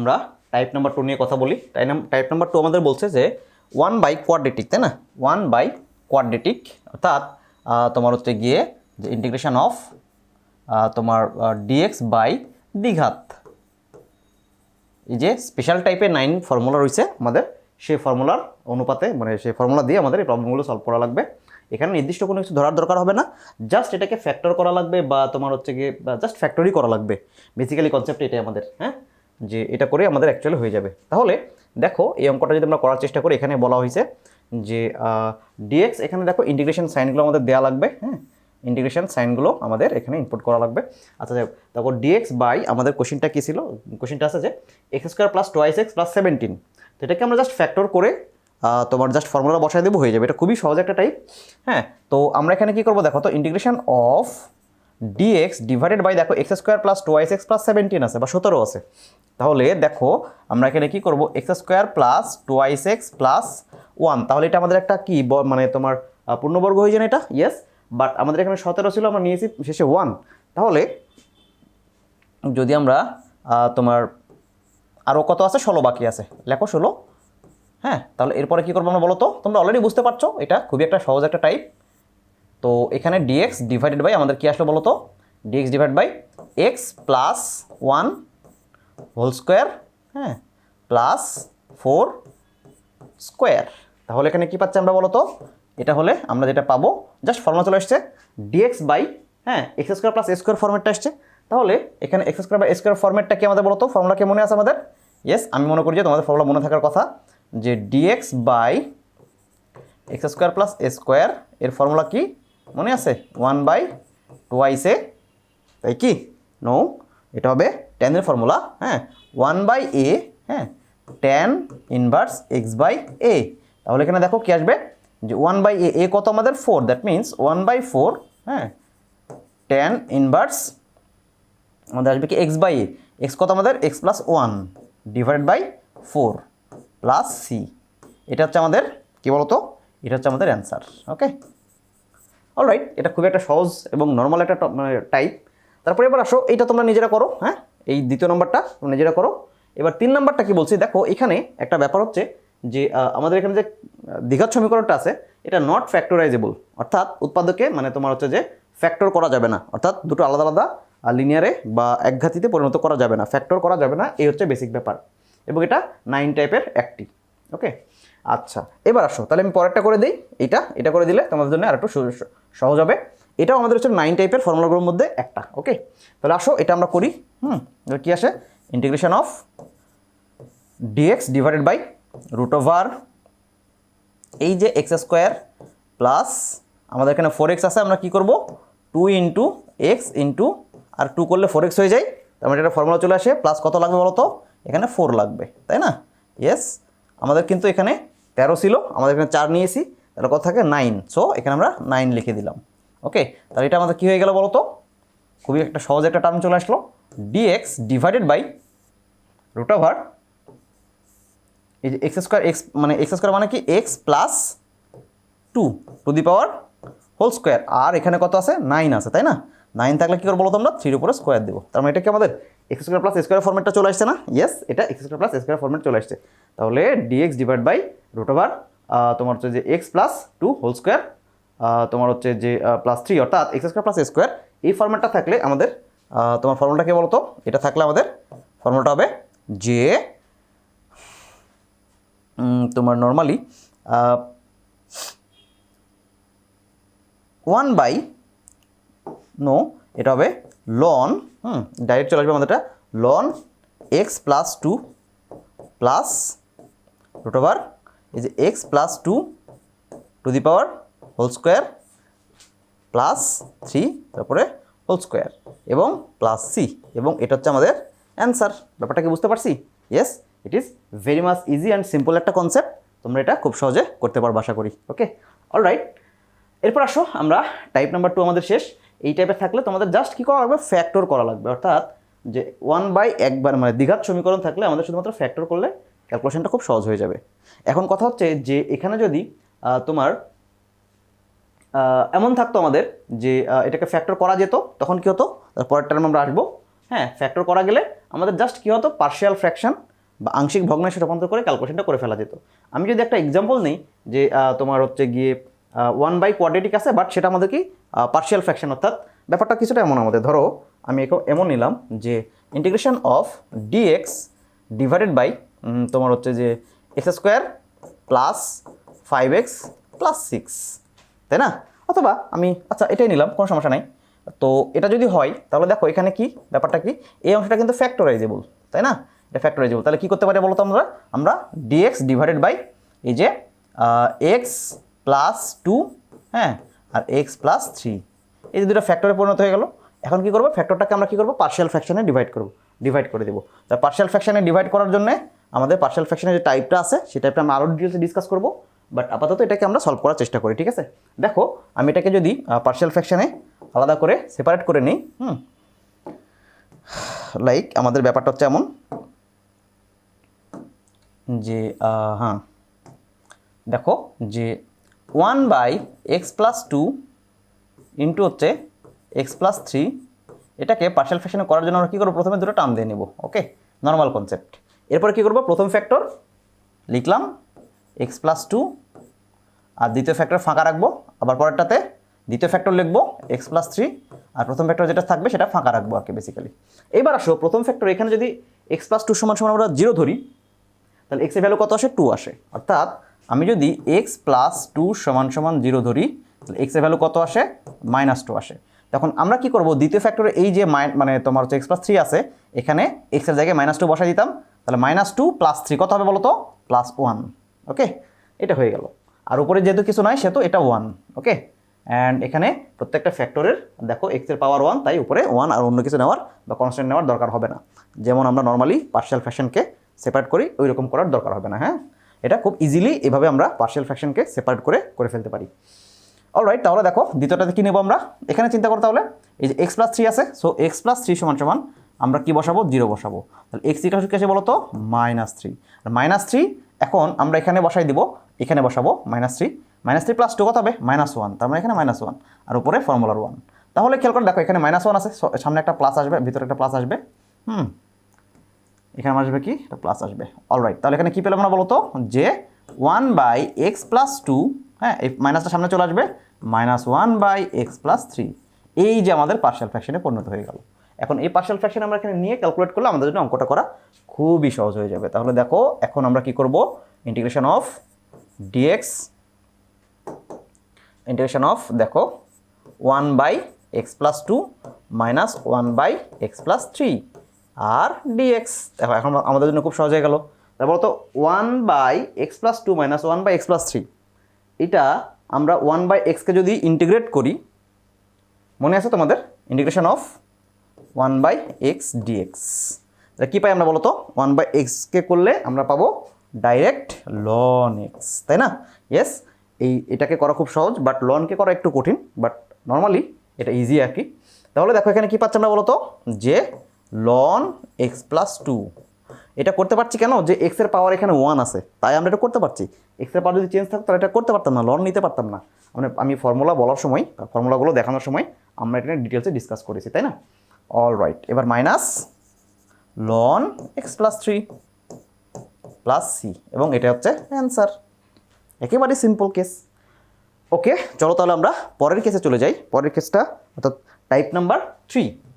আমরা type number two নিয়ে কথা বলি। টাইপ নাম্বার টু আমাদের বলছে যে ওয়ান বাই কোয়াড্রেটিক তাই না? ওয়ান বাই কোয়াড্রেটিক অর্থাৎ তোমার হচ্ছে গিয়ে যে ইন্টিগ্রেশন অফ তোমার ডিএক্স বাই দ্বিঘাত। এই যে স্পেশাল টাইপের নাইন ফর্মুলা রয়েছে আমাদের, সেই ফর্মুলার অনুপাতে মানে সেই ফর্মুলা দিয়ে আমাদের এই প্রবলেমগুলো সলভ করা লাগবে। এখানে নির্দিষ্ট কোনো কিছু ধরার দরকার হবে না জাস্ট এটাকে ফ্যাক্টর করা লাগবে বা তোমার হচ্ছে গিয়ে জাস্ট ফ্যাক্টরি করা লাগবে। বেসিক্যালি কনসেপ্ট এটাই আমাদের হ্যাঁ? যে এটা করে আমাদের অ্যাকচুয়ালি হয়ে যাবে। তাহলে দেখো এই অঙ্কটা যদি আমরা করার চেষ্টা করি, এখানে বলা হয়েছে যে ডিএক্স এখানে দেখো ইন্টিগ্রেশন সাইনগুলো আমাদের দেওয়া লাগবে হ্যাঁ? ইন্টিগ্রেশন সাইনগুলো আমাদের এখানে ইনপুট করা লাগবে। আচ্ছা যাক তারপর ডিএক্স বাই আমাদের কোশ্চিনটা কী ছিল? কোশ্চিনটা আছে যে x square plus twice x plus seventeen তো এটাকে আমরা জাস্ট ফ্যাক্টর করে তোমার জাস্ট ফর্মুলা বসায় দেবো, হয়ে যাবে। এটা খুবই সহজ একটা টাইপ হ্যাঁ? তো আমরা এখানে কী করব? দেখো তো integration of d x divided by দেখো x square plus twice x plus seventeen আছে, বা সতেরো আছে। তাহলে দেখো আমরা এখানে কি করব? X square plus twice x plus one তাহলে এটা আমাদের একটা কি? মানে তোমার পূর্ণবর্গ হয়ে যায় এটা? ইয়েস বাট আমাদের এখানে সতেরো ছিল, আমরা নিয়েছি শেষে ওয়ান তাহলে যদি আমরা তোমার আরও কত আছে? ষোলো বাকি আছে। লেখো ষোলো। হ্যাঁ তাহলে এরপরে কী করব আমরা বলো তো? তোমরা অলরেডি বুঝতে পারছ এটা? খুবই একটা সহজ একটা টাইপ তো এখানে ডিএক্স ডিভাইডেড বাই আমাদের কী আসলো বলো তো d x divide by x plus one whole square হ্যাঁ প্লাস ফোর স্কোয়ার তাহলে এখানে কি পাচ্ছি আমরা বলো তো এটা হলে আমরা যেটা পাবো জাস্ট ফর্মুলা চলে আসছে ডিএক্স বাই হ্যাঁ এক্স স্কোয়ার প্লাস স্কোয়ার ফর্মেটটা আসছে। তাহলে এখানে এক্স স্কোয়ার বাই স্কোয়ার ফর্মেটটা কি আমাদের বলো তো ফর্মুলা কি মনে আছে আমাদের? ইয়েস আমি মনে করি যে তোমাদের ফর্মুলা মনে থাকার কথা যে d x by x square plus square এর ফর্মুলা কি? মনে আছে? ওয়ান বাই টোয়াইস এ, তাই কি? নো এটা হবে টেনের ফর্মুলা হ্যাঁ? ওয়ান বাই এ হ্যাঁ? Tan inverse x by a তাহলে এখানে দেখো কি আসবে? যে ওয়ান বাই এ এ কত আমাদের? Four that means one by four হ্যাঁ? টেন ইনভার্স আমাদের আসবে কি? এক্স বাই এ এক্স কত আমাদের? X plus one divide by four plus C এটা হচ্ছে আমাদের, কী বলতো? এটা হচ্ছে আমাদের অ্যান্সার ওকে অলরাইট এটা খুবই একটা সহজ এবং নর্মাল একটা টাইপ তারপরে এবার আসো, এইটা তোমরা নিজেরা করো হ্যাঁ? এই দ্বিতীয় নম্বরটা তোমরা নিজেরা করো। এবার তিন নম্বরটা কি বলছি? দেখো, এখানে একটা ব্যাপার হচ্ছে যে আমাদের এখানে যে দীঘার সমীকরণটা আছে, এটা নট ফ্যাক্টরাইজেবল অর্থাৎ উৎপাদকে মানে তোমার হচ্ছে যে ফ্যাক্টর করা যাবে না। অর্থাৎ দুটো আলাদা আলাদা লিনিয়ারে বা একঘাতিতে পরিণত করা যাবে না। ফ্যাক্টর করা যাবে না, এই হচ্ছে বেসিক ব্যাপার। এবং এটা নাইন টাইপের একটি ওকে আচ্ছা এবার আসো, তাহলে আমি পরেরটা করে দিই। এটা এটা করে দিলে তোমাদের জন্য আর একটু সহজ হবে। এটাও আমাদের হচ্ছে নাইন টাইপের ফর্মুলাগুলোর মধ্যে একটা ওকে তাহলে আসো, এটা আমরা করি, হুম? কী আসে? Integration of d x divided by root over এই যে এক্স স্কোয়ার প্লাস আমাদের এখানে ফোর এক্স আছে, আমরা কী করব? টু ইন্টু এক্স ইন্টু আর টু করলে ফোর এক্স হয়ে যায়, তার মানে এটা ফর্মুলা চলে আসে প্লাস কত লাগবে বলো তো এখানে ফোর লাগবে, তাই না? ইয়েস আমাদের কিন্তু এখানে তেরো ছিল, আমাদের এখানে চার নিয়েছি তাহলে কত থাকে? নাইন। সো এখানে আমরা নাইন লিখে দিলাম। ওকে তাহলে এটা আমাদের কী হয়ে গেল বলো তো খুবই একটা সহজ একটা টার্ম চলে আসলো। D x divided by root over এই যে এক্স স্কোয়ার এক্স মানে এক্স স্কোয়ার মানে কি? X plus two to the power whole square আর এখানে কত আছে? নাইন আছে, তাই না? নাইন থাকলে কী করব বলো তোমরা থ্রির উপরে স্কোয়ার দেবো। তার মানে এটা কি আমাদের এক্স স্কোয়ার প্লাস স্কোয়ার ফর্মেটটা চলে আসছে না? ইয়েস এটা x square plus square format চলে আসছে। তাহলে d x divide by root over তোমার হচ্ছে যে x plus two whole square তোমার হচ্ছে যে প্লাস থ্রি অর্থাৎ এক্স স্কোয়ার প্লাস স্কোয়ার এই ফর্মেটটা থাকলে আমাদের তোমার ফর্মুলাটা কি বলতো? এটা থাকলে আমাদের ফর্মুলাটা হবে যে তোমার নর্মালি ওয়ান বাই নো এটা হবে লন হুম ডাইরেক্ট চলে আসবে আমাদেরটা ln x plus two plus root over এই যে x plus two to the power whole square plus three তারপরে হোল স্কোয়ার এবং প্লাস সি এবং এটা হচ্ছে আমাদের অ্যান্সার ব্যাপারটা কি বুঝতে পারছি? Yes it is very much easy and simple একটা কনসেপ্ট তোমরা এটা খুব সহজে করতে পারবে, আশা করি। ওকে অলরাইট এরপর আসো আমরা টাইপ নাম্বার টু আমাদের শেষ। এই টাইপের থাকলে তোমাদের জাস্ট কী করা লাগবে? ফ্যাক্টর করা লাগবে। অর্থাৎ যে ওয়ান বাই একবার মানে দ্বিঘাত সমীকরণ থাকলে আমাদের শুধুমাত্র ফ্যাক্টর করলে ক্যালকুলেশনটা খুব সহজ হয়ে যাবে। এখন কথা হচ্ছে যে এখানে যদি তোমার এমন থাকতো আমাদের যে এটাকে ফ্যাক্টর করা যেত, তখন কি হতো? পরের টার্ম আমরা আসব। হ্যাঁ ফ্যাক্টর করা গেলে আমাদের জাস্ট কি হতো? পার্শিয়াল ফ্র্যাকশন বা আংশিক ভগ্নাংশে রূপান্তর করে ক্যালকুলেশনটা করে ফেলা যেত। আমি যদি একটা এক্সাম্পল নিই যে তোমার হচ্ছে গিয়ে ওয়ান বাই কোয়াড্রেটিক আছে বাট সেটা আমাদের কি পার্শিয়াল ফ্র্যাকশন অর্থাৎ ব্যাপারটা কিছুটা এমন আমাদের। ধরো, আমি এমন নিলাম যে integration of d x divided by তোমার হচ্ছে যে x square plus five x plus six, তাই না? অথবা আমি আচ্ছা এটাই নিলাম, কোনো সমস্যা নাই। তো এটা যদি হয়, তাহলে দেখো এখানে কি, ব্যাপারটা কি? এই অংশটা কিন্তু ফ্যাক্টরাইজেবল তাই না? এটা ফ্যাক্টরাইজেবল তাহলে কি করতে পারি বলতো আমরা? আমরা ডিএক্স ডিভাইডেড বাই এই যে এক্স প্লাস টু হ্যাঁ আর এক্স প্লাস থ্রি এই যে দুটো ফ্যাক্টরে পরিণত হয়ে গেল। এখন কি করব? ফ্যাক্টরটাকে আমরা কি করব? পার্শিয়াল ফ্র্যাকশনে ডিভাইড করব ডিভাইড করে দেবো। তা পার্শিয়াল ফ্র্যাকশনে ডিভাইড করার জন্য আমাদের পার্শিয়াল ফ্র্যাকশনের যে টাইপটা আছে সেই টাইপটা আমরা আরও ডিটেলসে ডিসকাস করব বাট আপাতত এটাকে আমরা সলভ করার চেষ্টা করি, ঠিক আছে? দেখো, আমি এটাকে যদি পার্শিয়াল ফ্র্যাকশনে আলাদা করে সেপারেট করে নিই, হুম? লাইক আমাদের ব্যাপারটা হচ্ছে এমন যে হ্যাঁ দেখো যে one by x plus two into হচ্ছে এক্স প্লাস থ্রি এটাকে পার্শাল ফ্যাকশনে করার জন্য আমরা কী করব? প্রথমে দুটো টার্ম দিয়ে নেব ওকে নর্মাল কনসেপ্ট এরপরে কী করব? প্রথম ফ্যাক্টর লিখলাম এক্স প্লাস টু আর দ্বিতীয় ফ্যাক্টর ফাঁকা রাখব। আবার পরেরটাতে দ্বিতীয় ফ্যাক্টর লিখব এক্স প্লাস থ্রি আর প্রথম ফ্যাক্টর যেটা থাকবে সেটা ফাঁকা রাখব আর কি বেসিক্যালি এবার আসো, প্রথম ফ্যাক্টর এখানে যদি এক্স প্লাস টু সমান সমান আমরা জিরো ধরি, তাহলে এক্সের ভ্যালু কত আসে? টু আসে। অর্থাৎ আমি যদি এক্স প্লাস টু সমান সমান জিরো ধরি, তাহলে এক্সের ভ্যালু কত আসে? মাইনাস টু আসে। তখন আমরা কি করব? দ্বিতীয় ফ্যাক্টরে এই যে মানে তোমার হচ্ছে এক্স প্লাস থ্রি আছে, এখানে এক্সের জায়গায় মাইনাস টু বসাই দিতাম। তাহলে মাইনাস টু প্লাস থ্রি কত হবে বলো তো প্লাস ওয়ান ওকে এটা হয়ে গেল। আর উপরে যেহেতু কিছু নয় সেহেতু এটা ওয়ান ওকে অ্যান্ড এখানে প্রত্যেকটা ফ্যাক্টরের দেখো এক্সের পাওয়ার ওয়ান তাই উপরে ওয়ান আর অন্য কিছু নেওয়ার বা কনস্ট্যান্ট নেওয়ার দরকার হবে না। যেমন আমরা নর্মালি পার্শিয়াল ফ্যাশনকে সেপারেট করি ওই রকম করার দরকার হবে না হ্যাঁ? এটা খুব ইজিলি এভাবে আমরা পার্শিয়াল ফ্যাশনকে সেপারেট করে করে ফেলতে পারি। অলরাইট তাহলে দেখো, দ্বিতীয়টাতে কী নেব আমরা? এখানে চিন্তা করো তাহলে, এই যে এক্স প্লাস থ্রি আছে সো এক্স প্লাস থ্রি সমান সমান আমরা কি বসাবো? জিরো বসাবো। তাহলে এক্স ইটা কি বলো তো মাইনাস থ্রি আর মাইনাস থ্রি এখন আমরা এখানে বসাই দিব, এখানে বসাবো minus three minus three plus two কত হবে? মাইনাস ওয়ান তার মানে এখানে মাইনাস ওয়ান আর উপরে ফর্মুলার ওয়ান তাহলে খেয়াল করে দেখো, এখানে মাইনাস ওয়ান আছে সামনে একটা প্লাস আসবে, ভিতরে একটা প্লাস আসবে। হুম। এখানে আসবে কি? প্লাস আসবে। অলরাইট তাহলে এখানে কী পেলাম আমরা বলতো? যে one by x plus two হ্যাঁ এই মাইনাসটা সামনে চলে আসবে, minus one by x plus three. এই যে আমাদের পার্শাল ফ্র্যাকশনে পরিণত হয়ে গেল। এখন এই পার্শাল ফ্র্যাকশন আমরা এখানে নিয়ে ক্যালকুলেট করলে আমাদের জন্য অঙ্কটা করা খুবই সহজ হয়ে যাবে। তাহলে দেখো, এখন আমরা কি করব? Integration of d x integration of দেখো one by x plus two minus one by x plus three R dx দেখো, এখন আমাদের জন্য খুব সহজ হয়ে গেল। তারপর তো one by x plus two minus one by x plus three এটা আমরা ওয়ান বাই এক্সকে যদি ইন্টিগ্রেট করি, মনে আছে তোমাদের? Integration of one by x d x কী পাই আমরা বলো তো ওয়ান বাই এক্সকে করলে আমরা পাবো ডাইরেক্ট লন এক্স তাই না? ইয়েস এই এটাকে করা খুব সহজ বাট লনকে করা একটু কঠিন বাট নর্মালি এটা ইজি আর কি। তাহলে দেখো এখানে কী পাচ্ছি আমরা বলো তো যে লন এক্স প্লাস টু এটা করতে পারছি কেন? যে এক্সের পাওয়ার এখানে ওয়ান আছে। তাই আমরা এটা করতে পারছি। এক্সের পাওয়ার যদি চেঞ্জ থাকতো, তাহলে এটা করতে পারতাম না লন নিতে পারতাম না। মানে আমি ফর্মুলা বলার সময় ফর্মুলাগুলো দেখানোর সময়, আমরা এটা ডিটেলসে ডিসকাস করেছি, তাই না? অল রাইট এবার minus ln x plus three plus C এবং এটা হচ্ছে অ্যান্সার একেবারে সিম্পল কেস ওকে চলো তাহলে আমরা পরের কেসে চলে যাই। পরের কেসটা অর্থাৎ টাইপ নাম্বার থ্রি